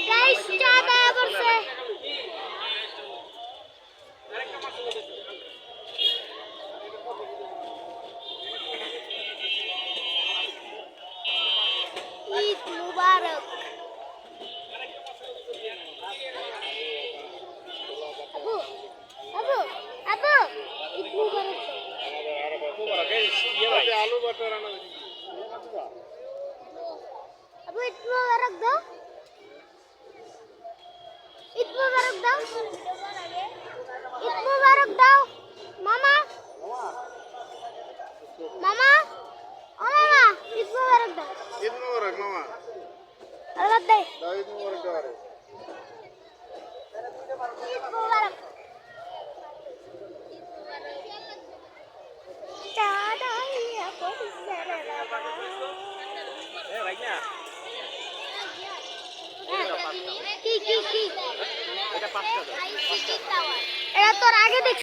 Guys চা দেয়া পড়ছে ঈদ মুবারক আবু আবু আবু আলু বাটা রান্না আবু ঈদ মুবারক দাও। ঈদ মুবারক দাও। মামা। মামা। ও মামা ঈদ মুবারক দাও। ঈদ মুবারক মামা। আল্লাহ দে। দাও ঈদ মুবারক দাও রে ঈদ মুবারক। চাঁদাইয়া পড়ছে রে বাবা। কি কি কি এটা তোর আগে দেখ